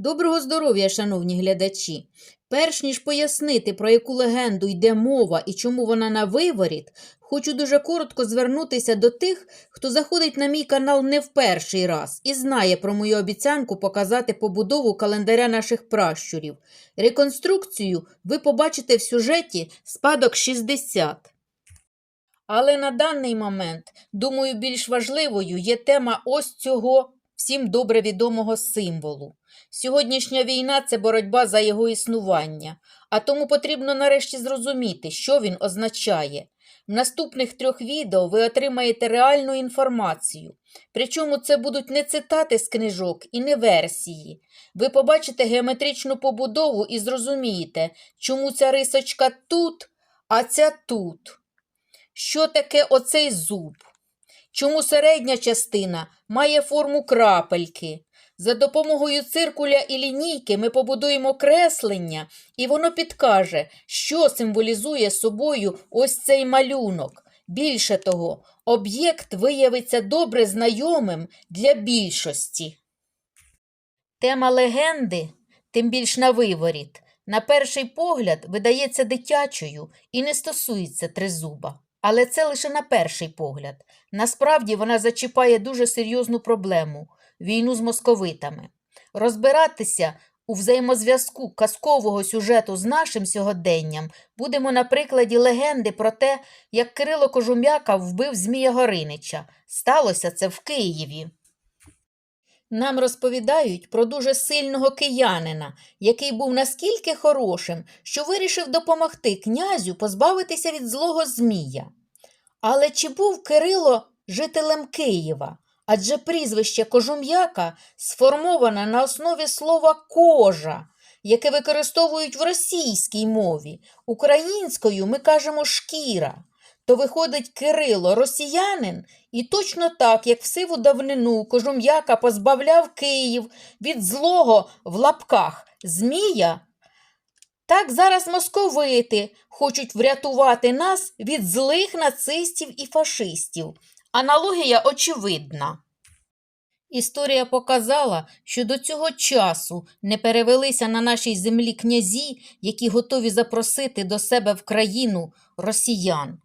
Доброго здоров'я, шановні глядачі! Перш ніж пояснити, про яку легенду йде мова і чому вона на виворіт, хочу дуже коротко звернутися до тих, хто заходить на мій канал не в перший раз і знає про мою обіцянку показати побудову календаря наших пращурів. Реконструкцію ви побачите в сюжеті «Спадок 60». Але на даний момент, думаю, більш важливою є тема ось цього всім добре відомого символу. Сьогоднішня війна це боротьба за його існування, а тому потрібно нарешті зрозуміти, що він означає. В наступних трьох відео ви отримаєте реальну інформацію. Причому це будуть не цитати з книжок і не версії. Ви побачите геометричну побудову і зрозумієте, чому ця рисочка тут, а ця тут. Що таке оцей зуб? Чому середня частина має форму крапельки? За допомогою циркуля і лінійки ми побудуємо креслення, і воно підкаже, що символізує собою ось цей малюнок. Більше того, об'єкт виявиться добре знайомим для більшості. Тема легенди, тим більш на виворіт, на перший погляд видається дитячою і не стосується тризуба. Але це лише на перший погляд. Насправді вона зачіпає дуже серйозну проблему війну з московитами. Розбиратися у взаємозв'язку казкового сюжету з нашим сьогоденням будемо на прикладі легенди про те, як Кирило Кожум'яка вбив Змія Горинича. Сталося це в Києві. Нам розповідають про дуже сильного киянина, який був наскільки хорошим, що вирішив допомогти князю позбавитися від злого Змія. Але чи був Кирило жителем Києва? Адже прізвище Кожум'яка сформоване на основі слова кожа, яке використовують в російській мові. Українською ми кажемо шкіра. То виходить Кирило росіянин, і точно так, як в сиву давнину Кожум'яка позбавляв Київ від злого в лапках Змія, так зараз московити хочуть врятувати нас від злих нацистів і фашистів. Аналогія очевидна. Історія показала, що до цього часу не перевелися на нашій землі князі, які готові запросити до себе в країну росіян.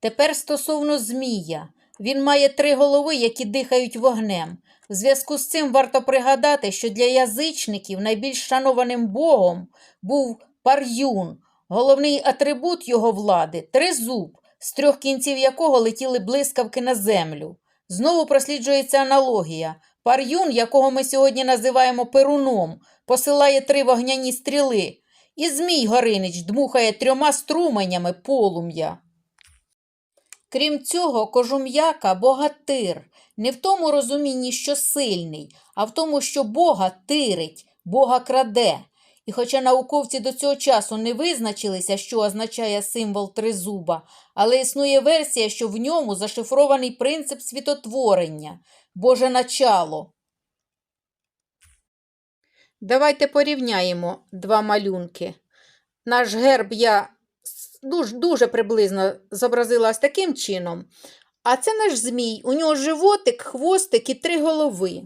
Тепер стосовно Змія. Він має три голови, які дихають вогнем. В зв'язку з цим варто пригадати, що для язичників найбільш шанованим богом був пар'юн, головний атрибут його влади тризуб, з трьох кінців якого летіли блискавки на землю. Знову просліджується аналогія. Пар'юн, якого ми сьогодні називаємо перуном, посилає три вогняні стріли, і Змій Горинич дмухає трьома струменями полум'я. Крім цього, кожум'яка богатир, не в тому розумінні, що сильний, а в тому, що Бога тирить, Бога краде. І хоча науковці до цього часу не визначилися, що означає символ тризуба, але існує версія, що в ньому зашифрований принцип світотворення, Боже начало. Давайте порівняємо два малюнки. Наш герб я дуже, дуже приблизно зобразила ось таким чином. А це наш змій. У нього животик, хвостик і три голови.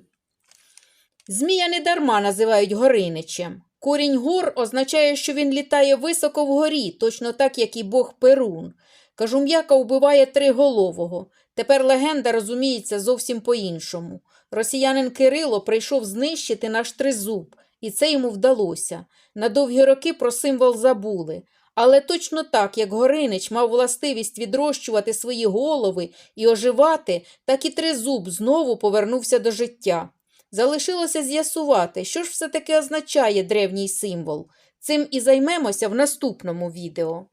Змія недарма називають гориничем. Корінь гор означає, що він літає високо вгорі, точно так, як і бог Перун. Кажум'яка вбиває триголового. Тепер легенда розуміється зовсім по-іншому. Росіянин Кирило прийшов знищити наш тризуб, і це йому вдалося. На довгі роки про символ забули. Але точно так, як Горинич мав властивість відрощувати свої голови і оживати, так і тризуб знову повернувся до життя. Залишилося з'ясувати, що ж все таки означає древній символ. Цим і займемося в наступному відео.